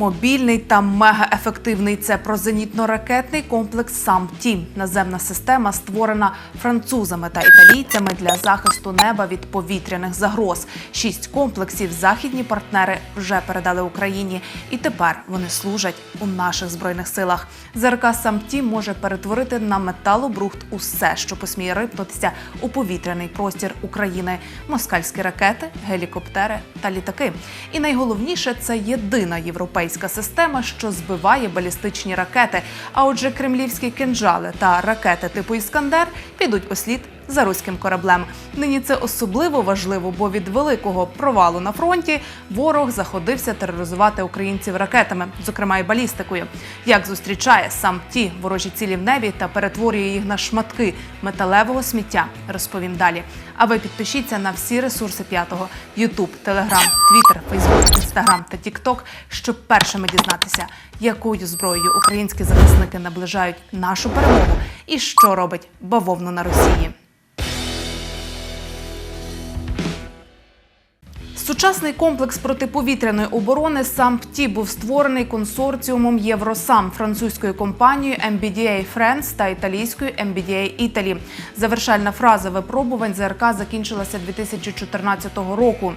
Мобільний та мегаефективний це прозенітно-ракетний комплекс САМ-Ті. Наземна система створена французами та італійцями для захисту неба від повітряних загроз. Шість комплексів західні партнери вже передали Україні, і тепер вони служать у наших збройних силах. ЗРК САМ-Ті може перетворити на металобрухт усе, що посміє рипнутися у повітряний простір України: москальські ракети, гелікоптери та літаки. І найголовніше це єдина європейська система, що збиває балістичні ракети. А отже, кремлівські кинжали та ракети типу Іскандер підуть у слід за руським кораблем. Нині це особливо важливо, бо від великого провалу на фронті ворог заходився тероризувати українців ракетами, зокрема і балістикою. Як зустрічає сам ті ворожі цілі в небі та перетворює їх на шматки металевого сміття, розповім далі. А ви підпишіться на всі ресурси п'ятого: Ютуб, Телеграм, Твіттер, Фейсбук, Інстаграм та Тікток, щоб першими дізнатися, якою зброєю українські захисники наближають нашу перемогу і що робить бавовну на Росії. Сучасний комплекс протиповітряної оборони САМПТІ був створений консорціумом Євросам французькою компанією MBDA France та італійською MBDA Italy. Завершальна фраза випробувань ЗРК закінчилася 2014 року.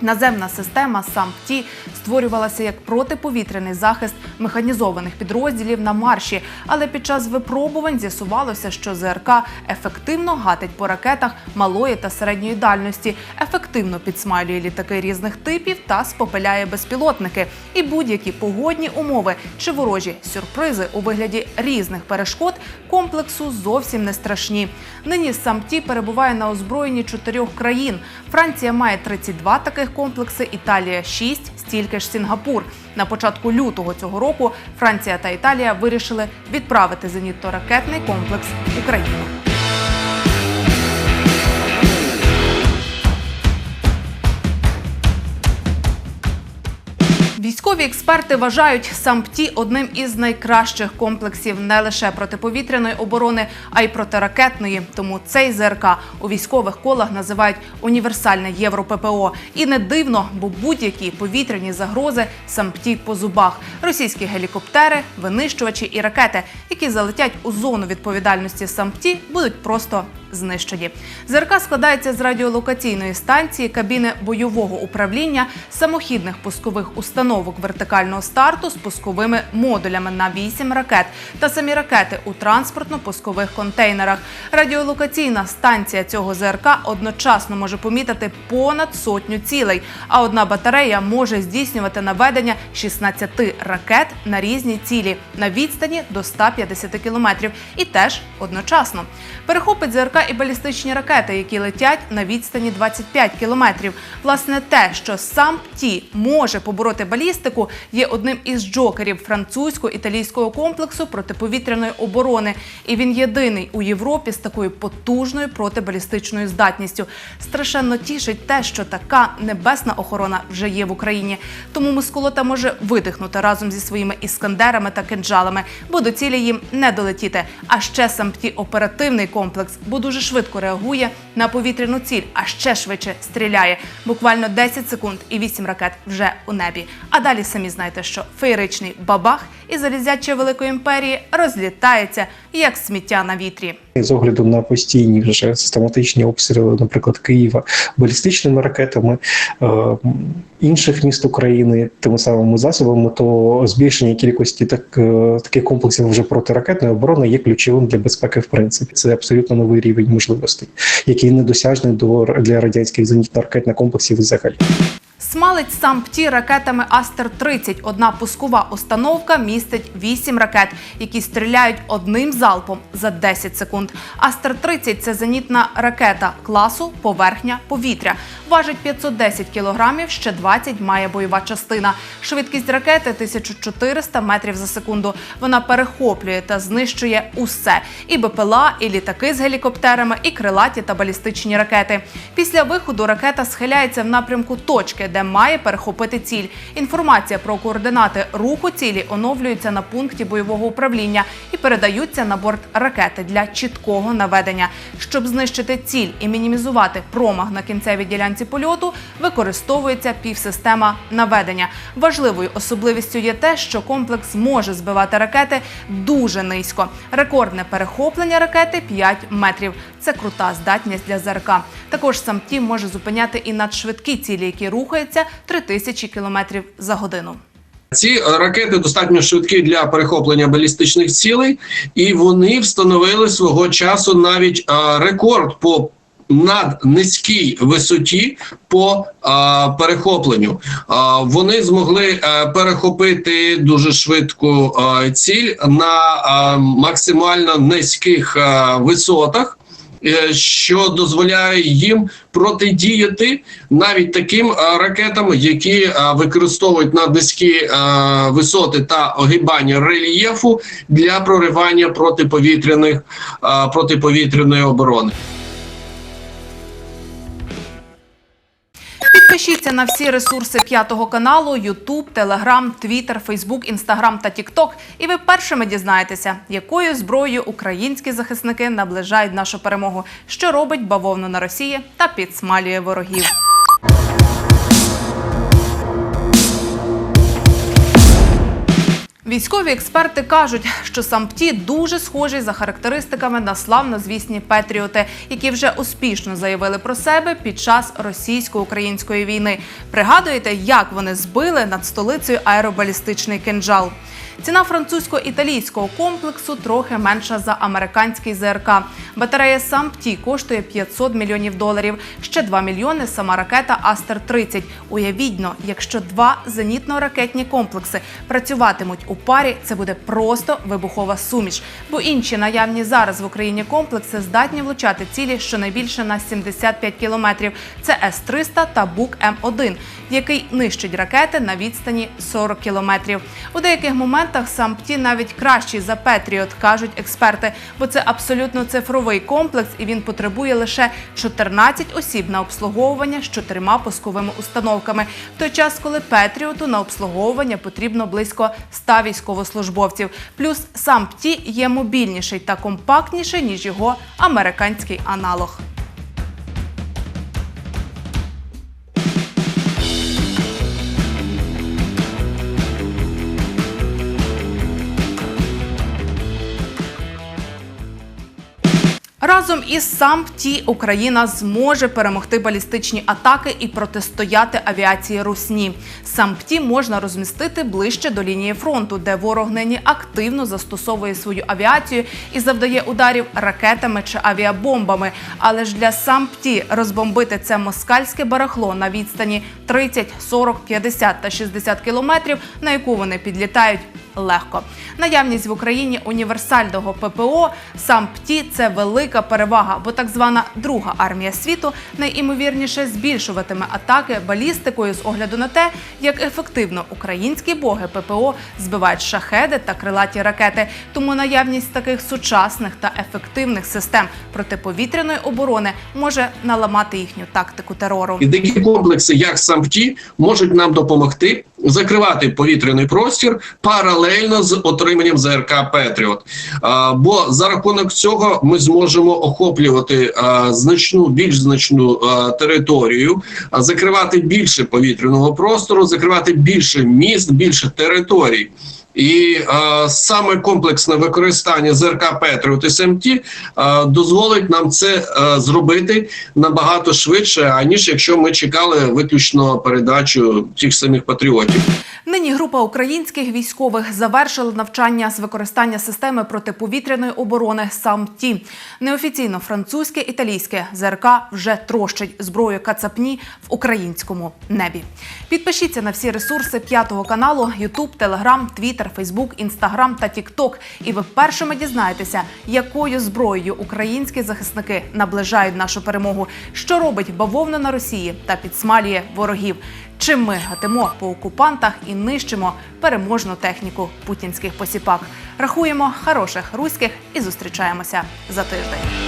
Наземна система САМПТІ створювалася як протиповітряний захист механізованих підрозділів на марші, але під час випробувань з'ясувалося, що ЗРК ефективно гатить по ракетах малої та середньої дальності, ефективно підсмалює літаки різних типів та спопиляє безпілотники. І будь-які погодні умови чи ворожі сюрпризи у вигляді різних перешкод комплексу зовсім не страшні. Нині САМТІ перебуває на озброєнні чотирьох країн. Франція має 32 таких комплекси, Італія 6, стільки ж Сінгапур. На початку лютого цього року Франція та Італія вирішили відправити зенітно-ракетний комплекс в Військові експерти вважають САМПТІ одним із найкращих комплексів не лише протиповітряної оборони, а й протиракетної. Тому цей ЗРК у військових колах називають універсальне євро ППО. І не дивно, бо будь-які повітряні загрози САМПТІ по зубах. Російські гелікоптери, винищувачі і ракети, які залетять у зону відповідальності САМПТІ, будуть просто знищені. ЗРК складається з радіолокаційної станції, кабіни бойового управління, самохідних пускових установок вертикального старту з пусковими модулями на 8 ракет та самі ракети у транспортно-пускових контейнерах. Радіолокаційна станція цього ЗРК одночасно може помітити понад сотню цілей, а одна батарея може здійснювати наведення 16 ракет на різні цілі на відстані до 150 кілометрів і теж одночасно. Перехопить ЗРК і балістичні ракети, які летять на відстані 25 кілометрів. Власне, те, що сам ті може побороти балістику, є одним із джокерів французько-італійського комплексу протиповітряної оборони. І він єдиний у Європі з такою потужною протибалістичною здатністю. Страшенно тішить те, що така небесна охорона вже є в Україні. Тому Мисколота може видихнути разом зі своїми іскандерами та кинджалами, бо до цілі їм не долетіти. А ще сам оперативний комплекс, бо дуже швидко реагує на повітряну ціль, а ще швидше стріляє. Буквально 10 секунд і 8 ракет вже у небі. А далі самі знаєте, що феєричний бабах і залізяча великої імперії розлітається як сміття на вітрі. з огляду на постійні вже систематичні обстріли, наприклад, Києва балістичними ракетами е, інших міст України тими самими засобами, то збільшення кількості так, е, таких комплексів вже протиракетної оборони є ключовим для безпеки. В принципі, це абсолютно новий рівень можливостей, який недосяжний до для радянських зенітно-ракетних комплексів взагалі. Смалить сам ПТІ ракетами Астер-30. Одна пускова установка містить 8 ракет, які стріляють одним залпом за 10 секунд. Астер-30 – це зенітна ракета класу поверхня повітря. Важить 510 кілограмів, ще 20 має бойова частина. Швидкість ракети 1400 метрів за секунду. Вона перехоплює та знищує усе: і БПЛА, і літаки з гелікоптерами, і крилаті та балістичні ракети. Після виходу ракета схиляється в напрямку точки, де має перехопити ціль. Інформація про координати руху цілі оновлюється на пункті бойового управління і передаються на борт ракети для чіткого наведення. Щоб знищити ціль і мінімізувати промах на кінцевій ділянці польоту, використовується півсистема наведення. Важливою особливістю є те, що комплекс може збивати ракети дуже низько. Рекордне перехоплення ракети 5 метрів. Це крута здатність для ЗРК. Також сам ТІМ може зупиняти і надшвидкі цілі, які рухаються 3000 км за годину. Ці ракети достатньо швидкі для перехоплення балістичних цілей, і вони встановили свого часу навіть рекорд по наднизькій висоті по е, перехопленню. Е, вони змогли е, перехопити дуже швидку е, ціль на е, максимально низьких е, висотах. Е, Що дозволяє їм протидіяти навіть таким е, ракетам, які е, використовують на низькі висоти та огибання рельєфу для проривання протиповітряних протиповітряної оборони. Підпишіться на всі ресурси п'ятого каналу: YouTube, Telegram, Twitter, Facebook, Instagram та TikTok. І ви першими дізнаєтеся, якою зброєю українські захисники наближають нашу перемогу, що робить бавовну на Росії та підсмалює ворогів. Військові експерти кажуть, що сампті дуже схожі за характеристиками на славнозвісні петріоти, які вже успішно заявили про себе під час російсько-української війни. Пригадуєте, як вони збили над столицею аеробалістичний кинджал? Ціна французько-італійського комплексу трохи менша за американський ЗРК. Батарея САМПТІ коштує 500 мільйонів доларів. Ще 2 мільйони сама ракета Астер-30. Уявіть, якщо два зенітно-ракетні комплекси працюватимуть у парі, це буде просто вибухова суміш. Бо інші наявні зараз в Україні комплекси здатні влучати цілі щонайбільше на 75 кілометрів. Це С-300 та Бук М1, який нищить ракети на відстані 40 кілометрів. У деяких моментах сам ПТІ навіть кращий за Петріот, кажуть експерти, бо це абсолютно цифровий комплекс, і він потребує лише 14 осіб на обслуговування з чотирма пусковими установками. В той час, коли Петріоту на обслуговування потрібно близько 100 військовослужбовців. Плюс сам ПТІ є мобільніший та компактніший ніж його американський аналог. Разом із САМПТІ Україна зможе перемогти балістичні атаки і протистояти авіації Русні. САМПТІ можна розмістити ближче до лінії фронту, де ворог нині активно застосовує свою авіацію і завдає ударів ракетами чи авіабомбами. Але ж для САМПТІ розбомбити це москальське барахло на відстані 30, 40, 50 та 60 кілометрів, на яку вони підлітають легко. Наявність в Україні універсального ППО сам ПТІ – це велика перевага, бо так звана друга армія світу найімовірніше збільшуватиме атаки балістикою з огляду на те, як ефективно українські боги ППО збивають шахеди та крилаті ракети. Тому наявність таких сучасних та ефективних систем протиповітряної оборони може наламати їхню тактику терору. І такі комплекси, як САМПТІ, можуть нам допомогти закривати повітряний простір паралельно з отриманням ЗРК Петріот. Бо за рахунок цього ми зможемо охоплювати значну, більш значну територію, а, закривати більше повітряного простору, закривати більше міст, більше територій. І е, саме комплексне використання ЗРК Петріот і СМТ е, дозволить нам це е, зробити набагато швидше, аніж якщо ми чекали виключно передачу тих самих патріотів. Нині група українських військових завершила навчання з використання системи протиповітряної оборони САМТІ. Неофіційно французьке, італійське ЗРК вже трощить зброю кацапні в українському небі. Підпишіться на всі ресурси п'ятого каналу: YouTube, Telegram, Twitter, Facebook, Instagram та TikTok. І ви першими дізнаєтеся, якою зброєю українські захисники наближають нашу перемогу, що робить бавовна на Росії та підсмалює ворогів. Чим ми гатимо по окупантах і нищимо переможну техніку путінських посіпак. Рахуємо хороших руських і зустрічаємося за тиждень.